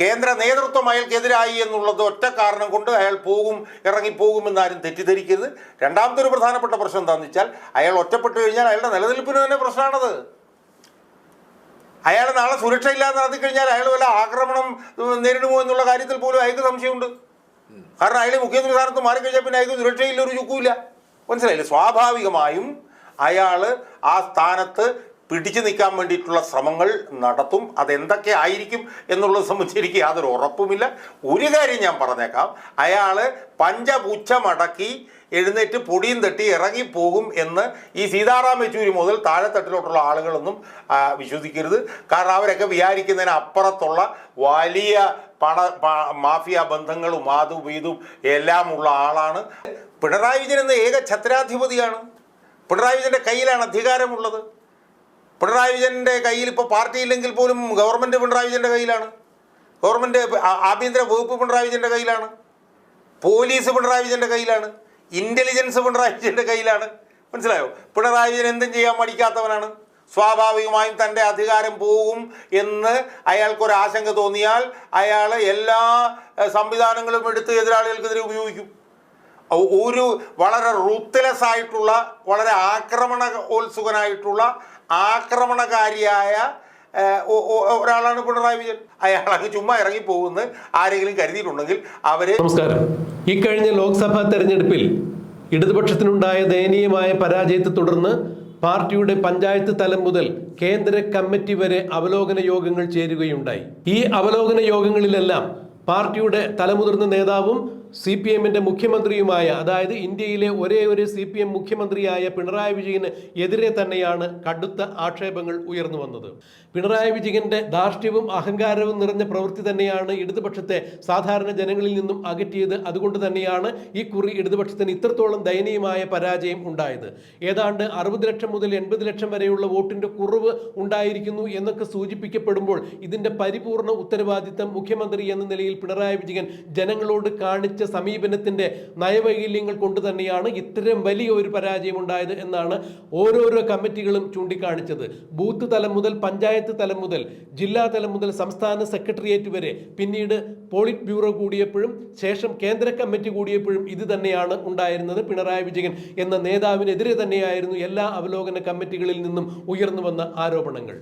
കേന്ദ്ര നേതൃത്വം അയാൾക്കെതിരായി എന്നുള്ളത് ഒറ്റ കാരണം കൊണ്ട് അയാൾ പോകും ഇറങ്ങിപ്പോകുമെന്ന് ആരും തെറ്റിദ്ധരിക്കരുത്. രണ്ടാമത്തെ ഒരു പ്രധാനപ്പെട്ട പ്രശ്നം എന്താണെന്ന് വെച്ചാൽ അയാൾ ഒറ്റപ്പെട്ടു കഴിഞ്ഞാൽ അയാളുടെ നിലനിൽപ്പിന് തന്നെ പ്രശ്നമാണത്. അയാൾ നാളെ സുരക്ഷയില്ലാതെ നടത്തി കഴിഞ്ഞാൽ അയാൾ വല്ല ആക്രമണം നേരിടുമോ എന്നുള്ള കാര്യത്തിൽ പോലും അയാൾക്ക് സംശയമുണ്ട്. കാരണം അയാൾ മുഖ്യമന്ത്രി സ്ഥാനത്ത് മാറിക്കഴിഞ്ഞാൽ പിന്നെ അയാൾക്ക് സുരക്ഷയില്ല ഒരു ചുക്കുമില്ല. മനസ്സിലായില്ലേ? സ്വാഭാവികമായും അയാൾ ആ സ്ഥാനത്ത് പിടിച്ചു നിൽക്കാൻ വേണ്ടിയിട്ടുള്ള ശ്രമങ്ങൾ നടത്തും. അതെന്തൊക്കെ ആയിരിക്കും എന്നുള്ളത് സംബന്ധിച്ച് എനിക്ക് യാതൊരു ഉറപ്പുമില്ല. ഒരു കാര്യം ഞാൻ പറഞ്ഞേക്കാം. അയാൾ പഞ്ചപുച്ഛമടക്കി എഴുന്നേറ്റ് പൊടിയും തട്ടി ഇറങ്ങിപ്പോകും എന്ന് ഈ സീതാറാം യെച്ചൂരി മുതൽ താഴെത്തട്ടിലോട്ടുള്ള ആളുകളൊന്നും വിശ്വസിക്കരുത്. കാരണം അവരൊക്കെ വിചാരിക്കുന്നതിന് അപ്പുറത്തുള്ള വലിയ പണ മാഫിയ ബന്ധങ്ങളും അതും ഇതും എല്ലാം ഉള്ള ആളാണ്. പിണറായി വിജയൻ എന്ന ഏക ഛത്രാധിപതിയാണ്. പിണറായി വിജയന്റെ കയ്യിലാണ് അധികാരമുള്ളത്. പിണറായി വിജയന്റെ കയ്യിൽ ഇപ്പോൾ പാർട്ടി ഇല്ലെങ്കിൽ പോലും ഗവൺമെന്റ് പിണറായി വിജയന്റെ കയ്യിലാണ്. ഗവൺമെന്റ് ആഭ്യന്തര വകുപ്പ് പിണറായി വിജയന്റെ കയ്യിലാണ്. പോലീസ് പിണറായി വിജയന്റെ കയ്യിലാണ്. ഇന്റലിജൻസ് പിണറായി വിജയന്റെ കയ്യിലാണ്. മനസ്സിലായോ? പിണറായി വിജയൻ എന്തും ചെയ്യാൻ മടിക്കാത്തവനാണ്. സ്വാഭാവികമായും തന്റെ അധികാരം പോകും എന്ന് അയാൾക്കൊരു ആശങ്ക തോന്നിയാൽ അയാൾ എല്ലാ സംവിധാനങ്ങളും എടുത്ത് എതിരാളികൾക്കെതിരെ ഉപയോഗിക്കും. ഒരു വളരെ റൂത്ത്ലെസ് ആയിട്ടുള്ള വളരെ ആക്രമണോത്സുകനായിട്ടുള്ള ആക്രമണകാരിയായ ഒരാളാണ് പിണറായി വിജയൻ. അയാൾ അങ്ങ് ചുമ്മാ ഇറങ്ങി പോകുമെന്ന് ആരെങ്കിലും കരുതിയിട്ടുണ്ടെങ്കിൽ അവരെ നമസ്കാരം. ഇക്കഴിഞ്ഞ ലോക്സഭാ തെരഞ്ഞെടുപ്പിൽ ഇടതുപക്ഷത്തിനുണ്ടായ ദയനീയമായ പരാജയത്തെ തുടർന്ന് പാർട്ടിയുടെ പഞ്ചായത്ത് തലം മുതൽ കേന്ദ്ര കമ്മിറ്റി വരെ അവലോകന യോഗങ്ങൾ ചേരുകയുണ്ടായി. ഈ അവലോകന യോഗങ്ങളിലെല്ലാം പാർട്ടിയുടെ തലമുതിർന്ന നേതാവും സി പി എമ്മിന്റെ മുഖ്യമന്ത്രിയുമായ അതായത് ഇന്ത്യയിലെ ഒരേ ഒരു സി പി എം മുഖ്യമന്ത്രിയായ പിണറായി വിജയന് എതിരെ തന്നെയാണ് കടുത്ത ആക്ഷേപങ്ങൾ ഉയർന്നു വന്നത്. പിണറായി വിജയന്റെ ധാർഷ്ട്യവും അഹങ്കാരവും നിറഞ്ഞ പ്രവൃത്തി തന്നെയാണ് ഇടതുപക്ഷത്തെ സാധാരണ ജനങ്ങളിൽ നിന്നും അകറ്റിയത്. അതുകൊണ്ട് തന്നെയാണ് ഈ കുറി ഇടതുപക്ഷത്തിന് ഇത്രത്തോളം ദയനീയമായ പരാജയം ഉണ്ടായത്. ഏതാണ്ട് അറുപത് ലക്ഷം മുതൽ എൺപത് ലക്ഷം വരെയുള്ള വോട്ടിന്റെ കുറവ് ഉണ്ടായിരിക്കുന്നു എന്നൊക്കെ സൂചിപ്പിക്കപ്പെടുമ്പോൾ ഇതിന്റെ പരിപൂർണ ഉത്തരവാദിത്തം മുഖ്യമന്ത്രി എന്ന നിലയിൽ പിണറായി വിജയൻ ജനങ്ങളോട് കാണിച്ച സമീപനത്തിന്റെ നയവൈകല്യങ്ങൾ കൊണ്ട് തന്നെയാണ് ഇത്രയും വലിയ ഒരു പരാജയം ഉണ്ടായത് എന്നാണ് ഓരോരോ കമ്മിറ്റികളും ചൂണ്ടിക്കാണിച്ചത്. ബൂത്ത് തലം മുതൽ പഞ്ചായത്ത് തലം മുതൽ ജില്ലാ തലം മുതൽ സംസ്ഥാന സെക്രട്ടേറിയറ്റ് വരെ പിന്നീട് പോളിറ്റ് ബ്യൂറോ കൂടിയപ്പോഴും ശേഷം കേന്ദ്ര കമ്മിറ്റി കൂടിയപ്പോഴും ഇത് തന്നെയാണ് ഉണ്ടായിരുന്നത് പിണറായി വിജയൻ എന്ന നേതാവിനെതിരെ തന്നെയായിരുന്നു എല്ലാ അവലോകന കമ്മിറ്റികളിൽ നിന്നും ഉയർന്നു വന്ന ആരോപണങ്ങൾ.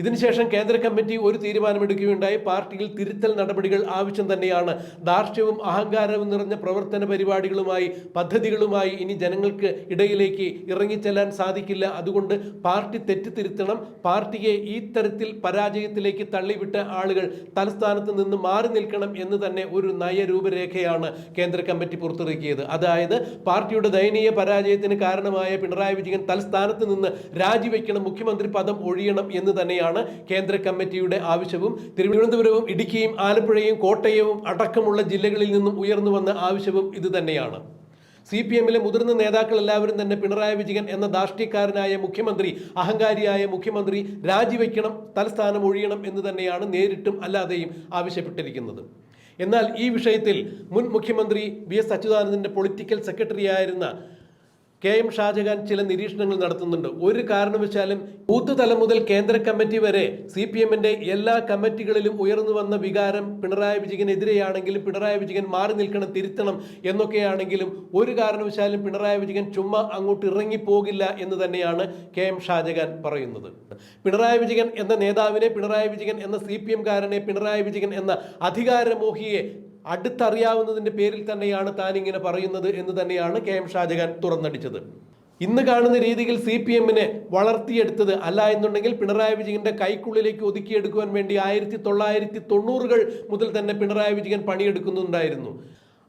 ഇതിനുശേഷം കേന്ദ്ര കമ്മിറ്റി ഒരു തീരുമാനമെടുക്കുകയുണ്ടായി. പാർട്ടിയിൽ തിരുത്തൽ നടപടികൾ ആവശ്യം തന്നെയാണ്. ധാർഷ്ട്യവും അഹങ്കാരവും നിറഞ്ഞ പ്രവർത്തന പരിപാടികളുമായി പദ്ധതികളുമായി ഇനി ജനങ്ങൾക്ക് ഇടയിലേക്ക് ഇറങ്ങിച്ചെല്ലാൻ സാധിക്കില്ല. അതുകൊണ്ട് പാർട്ടി തെറ്റിത്തിരുത്തണം. പാർട്ടിയെ ഈ തരത്തിൽ പരാജയത്തിലേക്ക് തള്ളിവിട്ട ആളുകൾ തലസ്ഥാനത്ത് നിന്ന് മാറി നിൽക്കണം എന്ന് തന്നെ ഒരു നയരൂപരേഖയാണ് കേന്ദ്ര കമ്മിറ്റി പുറത്തിറക്കിയത്. അതായത് പാർട്ടിയുടെ ദയനീയ പരാജയത്തിന് കാരണമായ പിണറായി വിജയൻ തലസ്ഥാനത്ത് നിന്ന് രാജിവെക്കണം മുഖ്യമന്ത്രി പദം ഒഴിയണം എന്ന് തന്നെയാണ് കേന്ദ്ര കമ്മിറ്റിയുടെ ആവശ്യവും തിരുവനന്തപുരവും ഇടുക്കിയും ആലപ്പുഴയും കോട്ടയവും അടക്കമുള്ള ജില്ലകളിൽ നിന്നും ഉയർന്നു വന്ന ആവശ്യവും ഇത് സി പി എമ്മിലെ മുതിർന്ന നേതാക്കൾ എല്ലാവരും തന്നെ പിണറായി വിജയൻ എന്ന ധാർഷ്ട്യക്കാരനായ മുഖ്യമന്ത്രി അഹങ്കാരിയായ മുഖ്യമന്ത്രി രാജിവെക്കണം തലസ്ഥാനം ഒഴിയണം എന്ന് തന്നെയാണ് നേരിട്ടും അല്ലാതെയും ആവശ്യപ്പെട്ടിരിക്കുന്നത്. എന്നാൽ ഈ വിഷയത്തിൽ മുൻ മുഖ്യമന്ത്രി വി എസ് അച്യുതാനന്ദന്റെ പൊളിറ്റിക്കൽ സെക്രട്ടറി ആയിരുന്ന കെ എം ഷാജഹാൻ ചില നിരീക്ഷണങ്ങൾ നടത്തുന്നുണ്ട്. ഒരു കാരണവശാലും ബൂത്ത് തലം മുതൽ കേന്ദ്ര കമ്മിറ്റി വരെ സി പി എമ്മിന്റെ എല്ലാ കമ്മിറ്റികളിലും ഉയർന്നു വന്ന വികാരം പിണറായി വിജയനെതിരെയാണെങ്കിലും പിണറായി വിജയൻ മാറി നിൽക്കണം തിരുത്തണം എന്നൊക്കെയാണെങ്കിലും ഒരു കാരണവശാലും പിണറായി വിജയൻ ചുമ്മാ അങ്ങോട്ട് ഇറങ്ങിപ്പോകില്ല എന്ന് തന്നെയാണ് കെ എം ഷാജഹാൻ പറയുന്നത്. പിണറായി വിജയൻ എന്ന നേതാവിനെ പിണറായി വിജയൻ എന്ന സി പി എംകാരനെ പിണറായി വിജയൻ എന്ന അധികാരമോഹിയെ അടുത്തറിയാവുന്നതിന്റെ പേരിൽ തന്നെയാണ് താൻ ഇങ്ങനെ പറയുന്നത് എന്ന് തന്നെയാണ് കെ എം ഷാജഹാൻ തുറന്നടിച്ചത്. ഇന്ന് കാണുന്ന രീതിയിൽ സി പി എമ്മിനെ വളർത്തിയെടുത്തത് അല്ല എന്നുണ്ടെങ്കിൽ പിണറായി വിജയന്റെ കൈക്കുള്ളിലേക്ക് ഒതുക്കിയെടുക്കുവാൻ വേണ്ടി ആയിരത്തി തൊള്ളായിരത്തി തൊണ്ണൂറുകൾ മുതൽ തന്നെ പിണറായി വിജയൻ പണിയെടുക്കുന്നുണ്ടായിരുന്നു.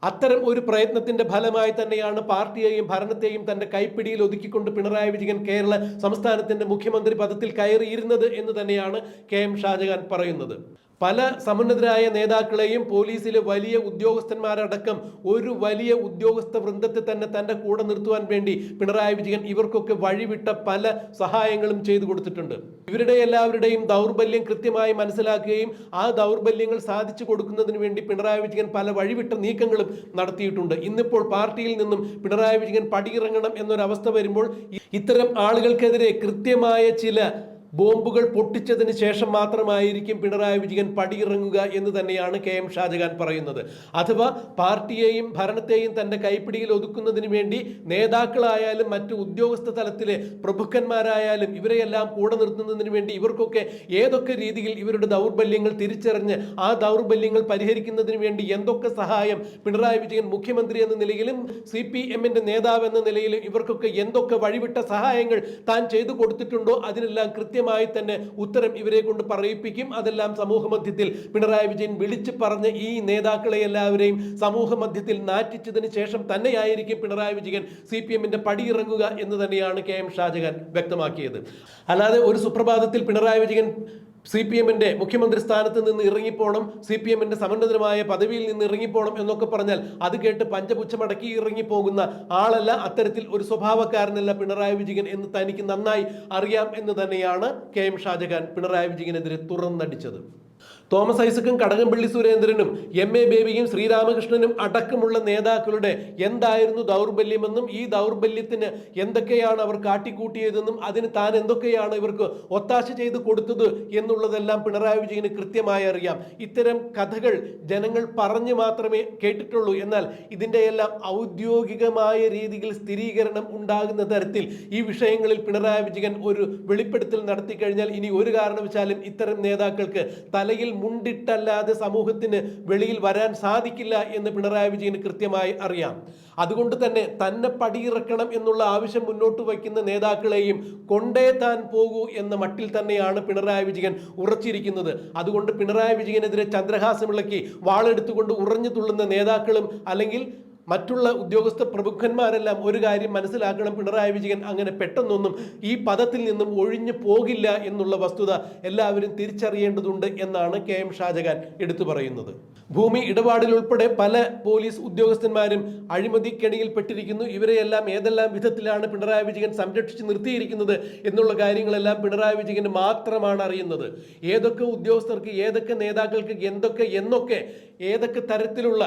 അത്തരം ഒരു പ്രയത്നത്തിന്റെ ഫലമായി തന്നെയാണ് പാർട്ടിയെയും ഭരണത്തെയും തന്റെ കൈപ്പിടിയിൽ ഒതുക്കിക്കൊണ്ട് പിണറായി വിജയൻ കേരള സംസ്ഥാനത്തിന്റെ മുഖ്യമന്ത്രി പദത്തിൽ കയറിയിരുന്നത് എന്ന് തന്നെയാണ് കെ എം ഷാജഹാൻ പറയുന്നത്. പല സമുന്നതരായ നേതാക്കളെയും പോലീസിലെ വലിയ ഉദ്യോഗസ്ഥന്മാരടക്കം ഒരു വലിയ ഉദ്യോഗസ്ഥ വൃന്ദത്തെ തന്നെ തന്റെ കൂടെ നിർത്തുവാൻ വേണ്ടി പിണറായി വിജയൻ ഇവർക്കൊക്കെ വഴിവിട്ട പല സഹായങ്ങളും ചെയ്തു കൊടുത്തിട്ടുണ്ട്. ഇവരുടെ എല്ലാവരുടെയും ദൗർബല്യം കൃത്യമായി മനസ്സിലാക്കുകയും ആ ദൗർബല്യങ്ങൾ സാധിച്ചു കൊടുക്കുന്നതിന് വേണ്ടി പിണറായി വിജയൻ പല വഴിവിട്ട നീക്കങ്ങളും നടത്തിയിട്ടുണ്ട്. ഇന്നിപ്പോൾ പാർട്ടിയിൽ നിന്നും പിണറായി വിജയൻ പടിയിറങ്ങണം എന്നൊരവസ്ഥ വരുമ്പോൾ ഇത്തരം ആളുകൾക്കെതിരെ കൃത്യമായ ചില ബോംബുകൾ പൊട്ടിച്ചതിന് ശേഷം മാത്രമായിരിക്കും പിണറായി വിജയൻ പടിയിറങ്ങുക എന്ന് തന്നെയാണ് കെ എം ഷാജഹാൻ പറയുന്നത്. അഥവാ പാർട്ടിയെയും ഭരണത്തെയും തന്റെ കൈപ്പിടിയിൽ ഒതുക്കുന്നതിന് വേണ്ടി നേതാക്കളായാലും മറ്റു ഉദ്യോഗസ്ഥ തലത്തിലെ പ്രഭുക്കന്മാരായാലും ഇവരെയെല്ലാം കൂടെ നിർത്തുന്നതിന് വേണ്ടി ഇവർക്കൊക്കെ ഏതൊക്കെ രീതിയിൽ ഇവരുടെ ദൗർബല്യങ്ങൾ തിരിച്ചറിഞ്ഞ് ആ ദൗർബല്യങ്ങൾ പരിഹരിക്കുന്നതിന് വേണ്ടി എന്തൊക്കെ സഹായം പിണറായി വിജയൻ മുഖ്യമന്ത്രി എന്ന നിലയിലും സി പി എമ്മിന്റെ നേതാവ് എന്ന നിലയിലും ഇവർക്കൊക്കെ എന്തൊക്കെ വഴിവിട്ട സഹായങ്ങൾ താൻ ചെയ്തു കൊടുത്തിട്ടുണ്ടോ അതിനെല്ലാം കൃത്യമായി തന്നെ ഉത്തരം ഇവരെ കൊണ്ട് പറയിപ്പിക്കും. അതെല്ലാം സമൂഹ മധ്യത്തിൽ പിണറായി വിജയൻ വിളിച്ചു പറഞ്ഞ് ഈ നേതാക്കളെ എല്ലാവരെയും സമൂഹ മധ്യത്തിൽ നാറ്റിച്ചതിന് ശേഷം തന്നെയായിരിക്കും പിണറായി വിജയൻ സി പി എമ്മിന്റെ പടിയിറങ്ങുക എന്ന് തന്നെയാണ് കെ എം ഷാജഹാൻ വ്യക്തമാക്കിയത്. അല്ലാതെ ഒരു സുപ്രഭാതത്തിൽ പിണറായി വിജയൻ സി പി എമ്മിന്റെ മുഖ്യമന്ത്രി സ്ഥാനത്ത് നിന്ന് ഇറങ്ങിപ്പോണം സി പി എമ്മിന്റെ സമന്നതരമായ പദവിയിൽ നിന്ന് ഇറങ്ങിപ്പോണം എന്നൊക്കെ പറഞ്ഞാൽ അത് കേട്ട് പഞ്ചപുച്ഛമടക്കി ഇറങ്ങിപ്പോകുന്ന ആളല്ല അത്തരത്തിൽ ഒരു സ്വഭാവക്കാരനല്ല പിണറായി വിജയൻ എന്ന് തനിക്ക് നന്നായി അറിയാം എന്ന് തന്നെയാണ് കെ എം ഷാജഹാൻ പിണറായി വിജയനെതിരെ തുറന്നടിച്ചത്. തോമസ് ഐസക്കും കടകംപള്ളി സുരേന്ദ്രനും എം എ ബേബിയും ശ്രീരാമകൃഷ്ണനും അടക്കമുള്ള നേതാക്കളുടെ എന്തായിരുന്നു ദൗർബല്യമെന്നും ഈ ദൗർബല്യത്തിന് എന്തൊക്കെയാണ് അവർ കാട്ടിക്കൂട്ടിയതെന്നും അതിന് താൻ എന്തൊക്കെയാണ് ഇവർക്ക് ഒത്താശ ചെയ്ത് കൊടുത്തത് എന്നുള്ളതെല്ലാം പിണറായി വിജയന് കൃത്യമായി അറിയാം. ഇത്തരം കഥകൾ ജനങ്ങൾ പറഞ്ഞു മാത്രമേ കേട്ടിട്ടുള്ളൂ. എന്നാൽ ഇതിന്റെ എല്ലാം ഔദ്യോഗികമായ രീതിയിൽ സ്ഥിരീകരണം ഉണ്ടാകുന്ന തരത്തിൽ ഈ വിഷയങ്ങളിൽ പിണറായി വിജയൻ ഒരു വെളിപ്പെടുത്തൽ നടത്തി കഴിഞ്ഞാൽ ഇനി ഒരു കാരണവശാലും ഇത്തരം നേതാക്കൾക്ക് തലയിൽ മുണ്ടിട്ടല്ലാതെ സമൂഹത്തിന് വെളിയിൽ വരാൻ സാധിക്കില്ല എന്ന് പിണറായി വിജയന് കൃത്യമായി അറിയാം. അതുകൊണ്ട് തന്നെ തന്നെ പടിയിറക്കണം എന്നുള്ള ആവശ്യം മുന്നോട്ട് വയ്ക്കുന്ന നേതാക്കളെയും കൊണ്ടേ താൻ പോകൂ എന്ന മട്ടിൽ തന്നെയാണ് പിണറായി വിജയൻ ഉറച്ചിരിക്കുന്നത്. അതുകൊണ്ട് പിണറായി വിജയനെതിരെ ചന്ദ്രഹാസം ഇളക്കി വാളെടുത്തുകൊണ്ട് ഉറഞ്ഞു തുള്ളുന്ന നേതാക്കളും അല്ലെങ്കിൽ മറ്റുള്ള ഉദ്യോഗസ്ഥ പ്രമുഖന്മാരെല്ലാം ഒരു കാര്യം മനസ്സിലാക്കണം. പിണറായി വിജയൻ അങ്ങനെ പെട്ടെന്നൊന്നും ഈ പദത്തിൽ നിന്നും ഒഴിഞ്ഞു പോകില്ല എന്നുള്ള വസ്തുത എല്ലാവരും തിരിച്ചറിയേണ്ടതുണ്ട് എന്നാണ് കെ എം ഷാജഹാൻ എടുത്തു പറയുന്നത്. ഭൂമി ഇടപാടിൽ ഉൾപ്പെടെ പല പോലീസ് ഉദ്യോഗസ്ഥന്മാരും അഴിമതിക്കെണിയിൽപ്പെട്ടിരിക്കുന്നു. ഇവരെയെല്ലാം ഏതെല്ലാം വിധത്തിലാണ് പിണറായി വിജയൻ സംരക്ഷിച്ച് നിർത്തിയിരിക്കുന്നത് എന്നുള്ള കാര്യങ്ങളെല്ലാം പിണറായി വിജയന് മാത്രമാണ് അറിയുന്നത്. ഏതൊക്കെ ഉദ്യോഗസ്ഥർക്ക് ഏതൊക്കെ നേതാക്കൾക്ക് എന്തൊക്കെ എന്നൊക്കെ ഏതൊക്കെ തരത്തിലുള്ള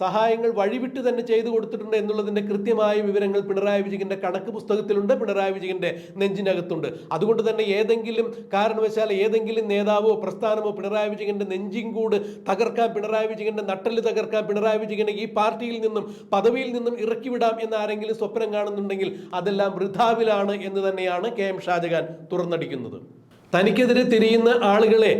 സഹായങ്ങൾ വഴിവിട്ട് തന്നെ ചെയ്തു കൊടുത്തിട്ടുണ്ട് എന്നുള്ളതിന്റെ കൃത്യമായ വിവരങ്ങൾ പിണറായി വിജയന്റെ കണക്ക് പുസ്തകത്തിലുണ്ട് പിണറായി വിജയന്റെ നെഞ്ചിനകത്തുണ്ട്. അതുകൊണ്ട് തന്നെ ഏതെങ്കിലും കാരണവശാൽ ഏതെങ്കിലും നേതാവോ പ്രസ്ഥാനമോ പിണറായി വിജയന്റെ വിജയന്റെ നെഞ്ചിൻകൂട് തകർക്കാൻ പിണറായി വിജയന്റെ നട്ടൽ തകർക്കാൻ പിണറായി വിജയനെ ഈ പാർട്ടിയിൽ നിന്നും പദവിയിൽ നിന്നും ഇറക്കിവിടാം എന്ന് ആരെങ്കിലും സ്വപ്നം കാണുന്നുണ്ടെങ്കിൽ അതെല്ലാം വൃഥാവിലാണ് എന്ന് തന്നെയാണ് കെ എം ഷാജഹാൻ തുറന്നടിക്കുന്നത്. തനിക്കെതിരെ തിരിയുന്ന ആളുകളെ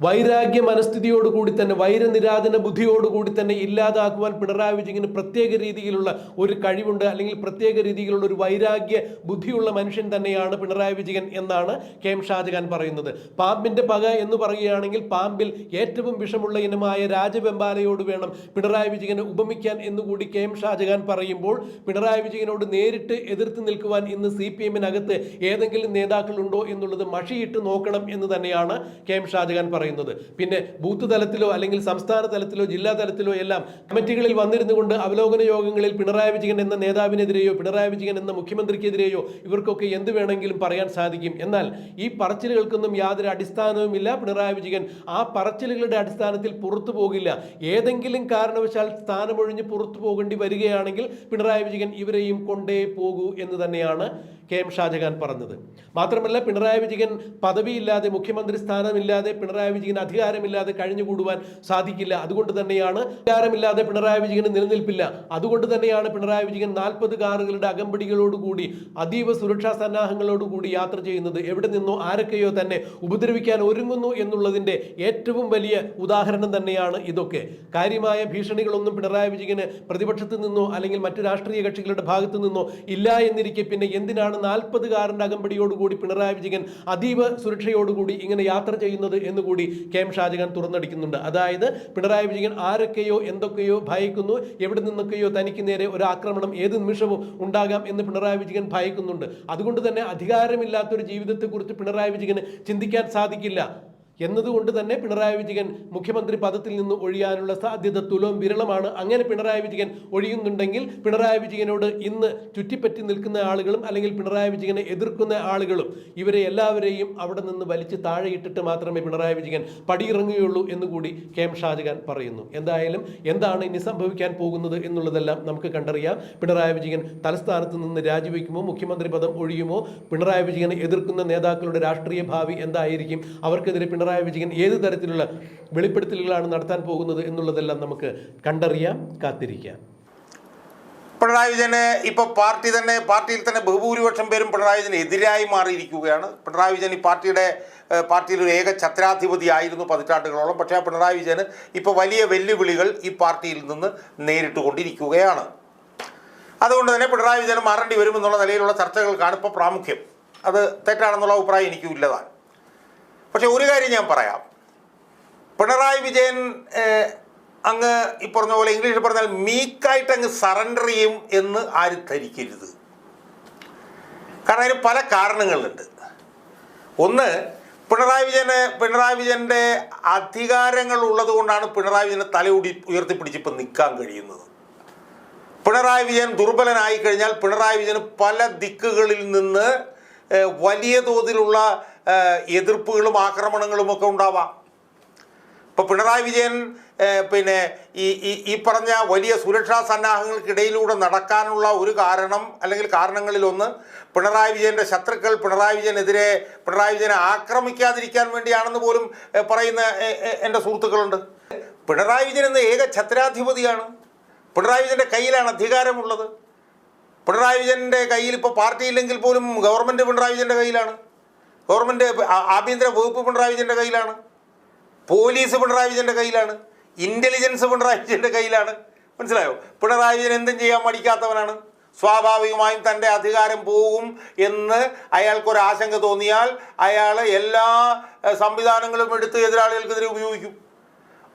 വൈരാഗ്യ മനസ്ഥിതിയോടുകൂടി തന്നെ വൈരനിരാധന ബുദ്ധിയോടുകൂടി തന്നെ ഇല്ലാതാക്കുവാൻ പിണറായി വിജയന് പ്രത്യേക രീതിയിലുള്ള ഒരു കഴിവുണ്ട് അല്ലെങ്കിൽ പ്രത്യേക രീതിയിലുള്ള ഒരു വൈരാഗ്യ ബുദ്ധിയുള്ള മനുഷ്യൻ തന്നെയാണ് പിണറായി വിജയൻ എന്നാണ് കെ എം ഷാജഹാൻ പറയുന്നത്. പാമ്പിന്റെ പക എന്ന് പറയുകയാണെങ്കിൽ പാമ്പിൽ ഏറ്റവും വിഷമുള്ള ഇനമായ രാജവെമ്പാലയോട് വേണം പിണറായി വിജയനെ ഉപമിക്കാൻ എന്നുകൂടി കെ എം ഷാജഹാൻ പറയുമ്പോൾ പിണറായി വിജയനോട് നേരിട്ട് എതിർത്ത് നിൽക്കുവാൻ ഇന്ന് സി പി എമ്മിനകത്ത് ഏതെങ്കിലും നേതാക്കളുണ്ടോ എന്നുള്ളത് മഷിയിട്ട് നോക്കണം എന്ന് തന്നെയാണ് കെ എം ഷാജഹാൻ പറയുന്നത്. പിന്നെ ബൂത്ത് തലത്തിലോ അല്ലെങ്കിൽ സംസ്ഥാന തലത്തിലോ ജില്ലാ തലത്തിലോ എല്ലാം കമ്മിറ്റികളിൽ വന്നിരുന്നു കൊണ്ട് അവലോകന യോഗങ്ങളിൽ പിണറായി വിജയൻ എന്ന നേതാവിനെതിരെയോ പിണറായി വിജയൻ എന്ന മുഖ്യമന്ത്രിക്കെതിരെയോ ഇവർക്കൊക്കെ എന്ത് വേണമെങ്കിലും പറയാൻ സാധിക്കും. എന്നാൽ ഈ പറച്ചിലുകൾക്കൊന്നും യാതൊരു അടിസ്ഥാനവുമില്ല പിണറായി വിജയൻ ആ പറച്ചിലുകളുടെ അടിസ്ഥാനത്തിൽ പുറത്തു പോകില്ല. ഏതെങ്കിലും കാരണവശാൽ സ്ഥാനമൊഴിഞ്ഞ് പുറത്തു പോകേണ്ടി വരികയാണെങ്കിൽ പിണറായി വിജയൻ ഇവരെയും കൊണ്ടേ പോകൂ എന്ന് തന്നെയാണ് കെ എം ഷാജഹാൻ പറഞ്ഞത്. മാത്രമല്ല പിണറായി വിജയൻ പദവിയില്ലാതെ മുഖ്യമന്ത്രി സ്ഥാനമില്ലാതെ പിണറായി വിജയൻ അധികാരമില്ലാതെ കഴിഞ്ഞുകൂടുവാൻ സാധിക്കില്ല. അതുകൊണ്ട് തന്നെയാണ് അധികാരമില്ലാതെ പിണറായി വിജയന് നിലനിൽപ്പില്ല. അതുകൊണ്ട് തന്നെയാണ് പിണറായി വിജയൻ നാൽപ്പത് കാറുകളുടെ അകമ്പടികളോടുകൂടി അതീവ സുരക്ഷാ സന്നാഹങ്ങളോടുകൂടി യാത്ര ചെയ്യുന്നത് എവിടെ നിന്നോ ആരൊക്കെയോ തന്നെ ഉപദ്രവിക്കാൻ ഒരുങ്ങുന്നു എന്നുള്ളതിന്റെ ഏറ്റവും വലിയ ഉദാഹരണം തന്നെയാണ് ഇതൊക്കെ. കാര്യമായ ഭീഷണികളൊന്നും പിണറായി വിജയന് പ്രതിപക്ഷത്ത് നിന്നോ അല്ലെങ്കിൽ മറ്റു രാഷ്ട്രീയ കക്ഷികളുടെ ഭാഗത്തു നിന്നോ ഇല്ല എന്നിരിക്കെ പിന്നെ എന്തിനാണ് നാൽപ്പത് കാറിന്റെ അകമ്പടിയോടുകൂടി പിണറായി വിജയൻ അതീവ സുരക്ഷയോടുകൂടി ഇങ്ങനെ യാത്ര ചെയ്യുന്നത് എന്നുകൂടി കെ എം ഷാജഹാൻ തുറന്നടിക്കുന്നുണ്ട്. അതായത് പിണറായി വിജയൻ ആരൊക്കെയോ എന്തൊക്കെയോ ഭയക്കുന്നു എവിടെ നിന്നൊക്കെയോ തനിക്ക് നേരെ ഒരു ആക്രമണം ഏത് നിമിഷവും ഉണ്ടാകാം എന്ന് പിണറായി വിജയൻ ഭയക്കുന്നുണ്ട്. അതുകൊണ്ട് തന്നെ അധികാരമില്ലാത്തൊരു ജീവിതത്തെക്കുറിച്ച് പിണറായി വിജയന് ചിന്തിക്കാൻ സാധിക്കില്ല. എന്നതുകൊണ്ട് തന്നെ പിണറായി വിജയൻ മുഖ്യമന്ത്രി പദത്തിൽ നിന്ന് ഒഴിയാനുള്ള സാധ്യത തുലോം വിരളമാണ്. അങ്ങനെ പിണറായി വിജയൻ ഒഴിയുന്നുണ്ടെങ്കിൽ പിണറായി വിജയനോട് ഇന്ന് ചുറ്റിപ്പറ്റി നിൽക്കുന്ന ആളുകളും അല്ലെങ്കിൽ പിണറായി വിജയനെ എതിർക്കുന്ന ആളുകളും ഇവരെ എല്ലാവരെയും അവിടെ നിന്ന് വലിച്ച് താഴെയിട്ടിട്ട് മാത്രമേ പിണറായി വിജയൻ പടിയിറങ്ങുകയുള്ളൂ എന്നുകൂടി കെ എം ഷാജഹാൻ പറയുന്നു. എന്തായാലും എന്താണ് ഇനി സംഭവിക്കാൻ പോകുന്നത് എന്നുള്ളതെല്ലാം നമുക്ക് കണ്ടറിയാം. പിണറായി വിജയൻ തലസ്ഥാനത്ത് നിന്ന് രാജിവെക്കുമോ? മുഖ്യമന്ത്രി പദം ഒഴിയുമോ? പിണറായി വിജയനെ എതിർക്കുന്ന നേതാക്കളുടെ രാഷ്ട്രീയ ഭാവി എന്തായിരിക്കും? അവർക്കെതിരെ പിണറായി വിജയൻ ഏത് തരത്തിലുള്ള വെളിപ്പെടുത്തലുകളാണ് നടത്താൻ പോകുന്നത് എന്നുള്ളതെല്ലാം നമുക്ക് കണ്ടറിയാം കാത്തിരിക്കാം. പിണറായി വിജയന് ഇപ്പോൾ പാർട്ടി തന്നെ പാർട്ടിയിൽ തന്നെ ബഹുഭൂരിപക്ഷം പേരും പിണറായി വിജയന് എതിരായി മാറിയിരിക്കുകയാണ്. പിണറായി വിജയൻ ഈ പാർട്ടിയുടെ പാർട്ടിയിൽ ഒരു ഏക ഛത്രാധിപതി ആയിരുന്നു പതിറ്റാണ്ടുകളോളം. പക്ഷേ ആ പിണറായി വിജയന് ഇപ്പോൾ വലിയ വെല്ലുവിളികൾ ഈ പാർട്ടിയിൽ നിന്ന് നേരിട്ടുകൊണ്ടിരിക്കുകയാണ്. അതുകൊണ്ട് തന്നെ പിണറായി വിജയൻ മാറേണ്ടി വരുമെന്നുള്ള നിലയിലുള്ള ചർച്ചകൾക്കാണ് ഇപ്പോൾ പ്രാമുഖ്യം. അത് തെറ്റാണെന്നുള്ള അഭിപ്രായം എനിക്കും ഇല്ലതാണ് പക്ഷെ ഒരു കാര്യം ഞാൻ പറയാം. പിണറായി വിജയൻ അങ്ങ് ഈ പറഞ്ഞ പോലെ ഇംഗ്ലീഷിൽ പറഞ്ഞാൽ മീക്കായിട്ട് അങ്ങ് സറണ്ടർ ചെയ്യും എന്ന് ആര് ധരിക്കരുത്. കാരണം അതിന് പല കാരണങ്ങളുണ്ട്. ഒന്ന് പിണറായി വിജയനെ പിണറായി വിജയന്റെ അധികാരങ്ങൾ ഉള്ളത് കൊണ്ടാണ് പിണറായി വിജയനെ തലയുടി ഉയർത്തിപ്പിടിച്ച് ഇപ്പം നിൽക്കാൻ കഴിയുന്നത്. പിണറായി വിജയൻ ദുർബലനായി കഴിഞ്ഞാൽ പിണറായി വിജയന് പല ദിക്കുകളിൽ നിന്ന് വലിയ തോതിലുള്ള എതിർപ്പുകളും ആക്രമണങ്ങളും ഒക്കെ ഉണ്ടാവാം. ഇപ്പോൾ പിണറായി വിജയൻ പിന്നെ ഈ ഈ പറഞ്ഞ വലിയ സുരക്ഷാ സന്നാഹങ്ങൾക്കിടയിലൂടെ നടക്കാനുള്ള ഒരു കാരണം അല്ലെങ്കിൽ കാരണങ്ങളിലൊന്ന് പിണറായി വിജയന്റെ ശത്രുക്കൾ പിണറായി വിജയനെതിരെ പിണറായി വിജയനെ ആക്രമിക്കാതിരിക്കാൻ വേണ്ടിയാണെന്ന് പോലും പറയുന്ന എന്റെ സുഹൃത്തുക്കളുണ്ട്. പിണറായി വിജയൻ എന്ന ഏക ഛത്രാധിപതിയാണ്. പിണറായി വിജയന്റെ കയ്യിലാണ് അധികാരമുള്ളത്. പിണറായി വിജയന്റെ കയ്യിൽ ഇപ്പോൾ പാർട്ടി ഇല്ലെങ്കിൽ പോലും ഗവൺമെന്റ് പിണറായി വിജയന്റെ കയ്യിലാണ്. ഗവൺമെന്റ് ആഭ്യന്തര വകുപ്പ് പിണറായി വിജയന്റെ കയ്യിലാണ്. പോലീസ് പിണറായി വിജയന്റെ കയ്യിലാണ്. ഇന്റലിജൻസ് പിണറായി വിജയന്റെ കയ്യിലാണ്. മനസ്സിലായോ? പിണറായി വിജയൻ എന്തും ചെയ്യാൻ മടിക്കാത്തവനാണ്. സ്വാഭാവികമായും തന്റെ അധികാരം പോകും എന്ന് അയാൾക്കൊരു ആശങ്ക തോന്നിയാൽ അയാൾ എല്ലാ സംവിധാനങ്ങളും എടുത്ത് എതിരാളികൾക്കെതിരെ ഉപയോഗിക്കും.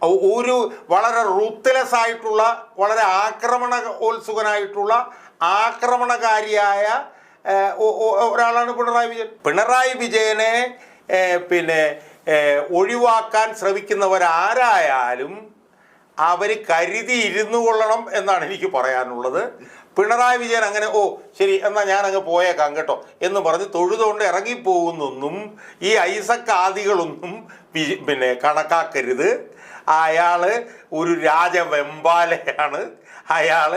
ഒരു വളരെ റൂത്ത്ലെസ് ആയിട്ടുള്ള വളരെ ആക്രമണോത്സുകനായിട്ടുള്ള ആക്രമണകാരിയായ ഒരാളാണ് പിണറായി വിജയൻ. പിണറായി വിജയനെ പിന്നെ ഒഴിവാക്കാൻ ശ്രമിക്കുന്നവരാരായാലും അവർ കരുതി ഇരുന്നു കൊള്ളണം എന്നാണ് എനിക്ക് പറയാനുള്ളത്. പിണറായി വിജയൻ അങ്ങനെ ഓ ശരി എന്നാൽ ഞാൻ അങ്ങ് പോയേക്കാം കേട്ടോ എന്ന് പറഞ്ഞ് തൊഴുതുകൊണ്ട് ഇറങ്ങിപ്പോകുന്നൊന്നും ഈ ഐസക് ആദികളൊന്നും പിന്നെ കണക്കാക്കരുത്. അയാൾ ഒരു രാജവെമ്പാലയാണ്. അയാൾ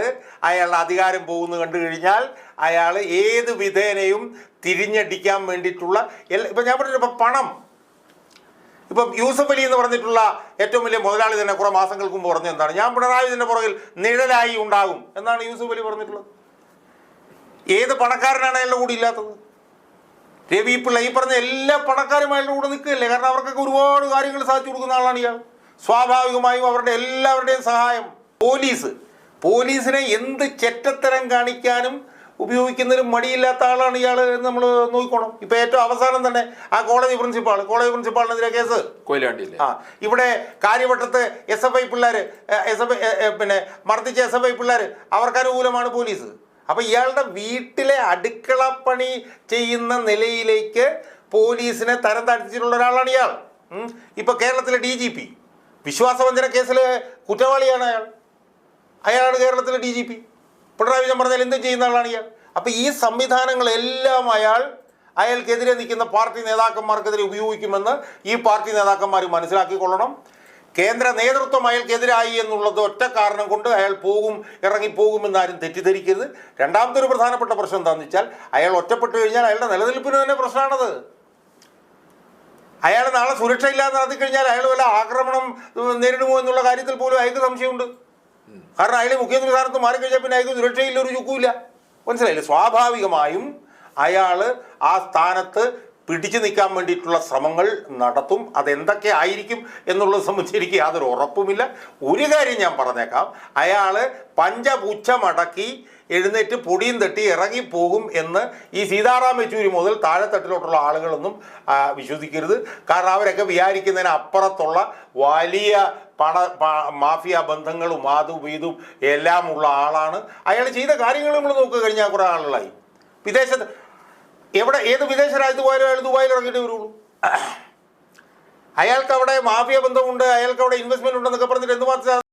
അയാളുടെ അധികാരം പോകുന്നു കണ്ടു കഴിഞ്ഞാൽ അയാൾ ഏത് വിധേനയും തിരിഞ്ഞടിക്കാൻ വേണ്ടിയിട്ടുള്ള എല്ലാ ഇപ്പം ഞാൻ പറഞ്ഞു ഇപ്പം പണം. ഇപ്പം യൂസഫ് അലി എന്ന് പറഞ്ഞിട്ടുള്ള ഏറ്റവും വലിയ മുതലാളി തന്നെ കുറേ മാസങ്ങൾക്ക് മുമ്പ് പറഞ്ഞു എന്താണ് ഞാൻ പിണറായി വിജയന്റെ പുറകിൽ നിഴലായി ഉണ്ടാകും എന്നാണ് യൂസഫ് അലി പറഞ്ഞിട്ടുള്ളത്. ഏത് പണക്കാരനാണ് അയാളുടെ കൂടെ ഇല്ലാത്തത്? രവി പിള്ള ഈ പറഞ്ഞ എല്ലാ പണക്കാരും അയാളുടെ കൂടെ നിൽക്കുകയല്ലേ? കാരണം അവർക്കൊക്കെ ഒരുപാട് കാര്യങ്ങൾ സാധിച്ചു കൊടുക്കുന്ന ആളാണ് ഇയാൾ. സ്വാഭാവികമായും അവരുടെ എല്ലാവരുടെയും സഹായം പോലീസ്. പോലീസിനെ എന്ത് ചെറ്റത്തരം കാണിക്കാനും ഉപയോഗിക്കുന്നതിന് മടിയില്ലാത്ത ആളാണ് ഇയാൾ എന്ന് നമ്മൾ നോക്കിക്കോണം. ഇപ്പൊ ഏറ്റവും അവസാനം തന്നെ ആ കോളേജ് പ്രിൻസിപ്പാൾ കോളേജ് പ്രിൻസിപ്പാളിനെതിരെ കേസ്. കൊയിലാണ്ടി ആ ഇവിടെ കാര്യവട്ടത്ത് എസ് എഫ് ഐ പിള്ളേർ എസ് എഫ് ഐ പിന്നെ മർദ്ദിച്ച എസ് എഫ് ഐ പിള്ളേർ അവർക്ക് അനുകൂലമാണ് പോലീസ്. അപ്പൊ ഇയാളുടെ വീട്ടിലെ അടുക്കളപ്പണി ചെയ്യുന്ന നിലയിലേക്ക് പോലീസിനെ തരം താഴ്ത്തിച്ചിട്ടുള്ള ഒരാളാണ് ഇയാൾ. ഇപ്പൊ കേരളത്തിലെ ഡി ജി പി. വിശ്വാസവഞ്ചന കേസിൽ കുറ്റവാളിയാണ് അയാൾ. അയാളാണ് കേരളത്തിലെ D G P. Pinarayi Vijayan പറഞ്ഞാൽ എന്തും ചെയ്യുന്ന ആളാണ് ഇയാൾ. അപ്പം ഈ സംവിധാനങ്ങളെല്ലാം അയാൾ അയാൾക്കെതിരെ നിൽക്കുന്ന പാർട്ടി നേതാക്കന്മാർക്കെതിരെ ഉപയോഗിക്കുമെന്ന് ഈ പാർട്ടി നേതാക്കന്മാർ മനസ്സിലാക്കിക്കൊള്ളണം. കേന്ദ്ര നേതൃത്വം അയാൾക്കെതിരായി എന്നുള്ളത് ഒറ്റ കാരണം കൊണ്ട് അയാൾ പോകും ഇറങ്ങിപ്പോകുമെന്ന് ആരും തെറ്റിദ്ധരിക്കരുത്. രണ്ടാമത്തെ ഒരു പ്രധാനപ്പെട്ട പ്രശ്നം എന്താണെന്ന് വെച്ചാൽ അയാൾ ഒറ്റപ്പെട്ടു കഴിഞ്ഞാൽ അയാളുടെ നിലനിൽപ്പിന് തന്നെ പ്രശ്നമാണത്. അയാൾ നാളെ സുരക്ഷയില്ലാതെ നടത്തിക്കഴിഞ്ഞാൽ അയാൾ വല്ല ആക്രമണം നേരിടുമോ എന്നുള്ള കാര്യത്തിൽ പോലും അയാൾക്ക് സംശയമുണ്ട്. കാരണം അയാൾ മുഖ്യമന്ത്രി സ്ഥാനത്ത് മാറിക്കഴിഞ്ഞാൽ പിന്നെ അയാൾക്ക് സുരക്ഷയില്ല ഒരു ചുക്കുമില്ല. മനസ്സിലായില്ലേ? സ്വാഭാവികമായും അയാൾ ആ സ്ഥാനത്ത് പിടിച്ചു നിൽക്കാൻ വേണ്ടിയിട്ടുള്ള ശ്രമങ്ങൾ നടത്തും. അതെന്തൊക്കെ ആയിരിക്കും എന്നുള്ളത് സംബന്ധിച്ച് എനിക്ക് യാതൊരു ഉറപ്പുമില്ല. ഒരു കാര്യം ഞാൻ പറഞ്ഞേക്കാം. അയാൾ പഞ്ചപുച്ഛമടക്കി എഴുന്നേറ്റ് പൊടിയും തട്ടി ഇറങ്ങിപ്പോകും എന്ന് ഈ സീതാറാം യെച്ചൂരി മുതൽ താഴെത്തട്ടിലോട്ടുള്ള ആളുകളൊന്നും വിശ്വസിക്കരുത്. കാരണം അവരൊക്കെ വിചാരിക്കുന്നതിന് അപ്പുറത്തുള്ള വലിയ പണ മാഫിയ ബന്ധങ്ങളും അതും ഇതും എല്ലാം ഉള്ള ആളാണ്. അയാൾ ചെയ്ത കാര്യങ്ങൾ നമ്മൾ നോക്കുക കഴിഞ്ഞാൽ കുറേ ആളുകളായി. വിദേശത്ത് എവിടെ ഏത് വിദേശ രാജ്യത്ത് പോയാലും അയാൾ ദുബായിൽ ഇറങ്ങിയിട്ട് വരുള്ളൂ. അയാൾക്ക് അവിടെ മാഫിയ ബന്ധമുണ്ട് അയാൾക്ക് അവിടെ ഇൻവെസ്റ്റ്മെന്റ് ഉണ്ടെന്നൊക്കെ പറഞ്ഞിട്ട് എന്തുമാത്രം